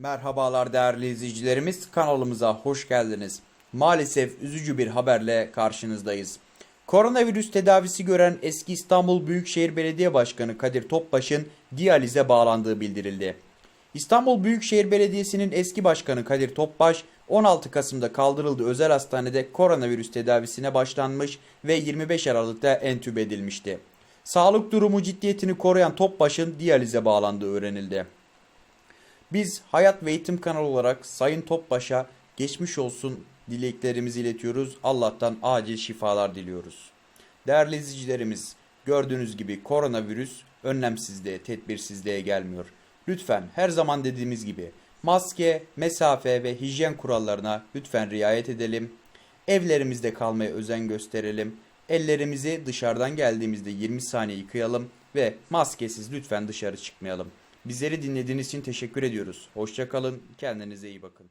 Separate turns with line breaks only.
Merhabalar değerli izleyicilerimiz kanalımıza hoş geldiniz. Maalesef üzücü bir haberle karşınızdayız. Koronavirüs tedavisi gören eski İstanbul Büyükşehir Belediye Başkanı Kadir Topbaş'ın diyalize bağlandığı bildirildi. İstanbul Büyükşehir Belediyesi'nin eski başkanı Kadir Topbaş 16 Kasım'da kaldırıldığı özel hastanede koronavirüs tedavisine başlanmış ve 25 Aralık'ta entübe edilmişti. Sağlık durumu ciddiyetini koruyan Topbaş'ın diyalize bağlandığı öğrenildi. Biz Hayat ve Eğitim kanalı olarak Sayın Topbaş'a geçmiş olsun dileklerimizi iletiyoruz. Allah'tan acil şifalar diliyoruz. Değerli izleyicilerimiz, gördüğünüz gibi koronavirüs önlemsizliğe, tedbirsizliğe gelmiyor. Lütfen her zaman dediğimiz gibi maske, mesafe ve hijyen kurallarına lütfen riayet edelim. Evlerimizde kalmaya özen gösterelim. Ellerimizi dışarıdan geldiğimizde 20 saniye yıkayalım ve maskesiz lütfen dışarı çıkmayalım. Bizleri dinlediğiniz için teşekkür ediyoruz. Hoşçakalın, kendinize iyi bakın.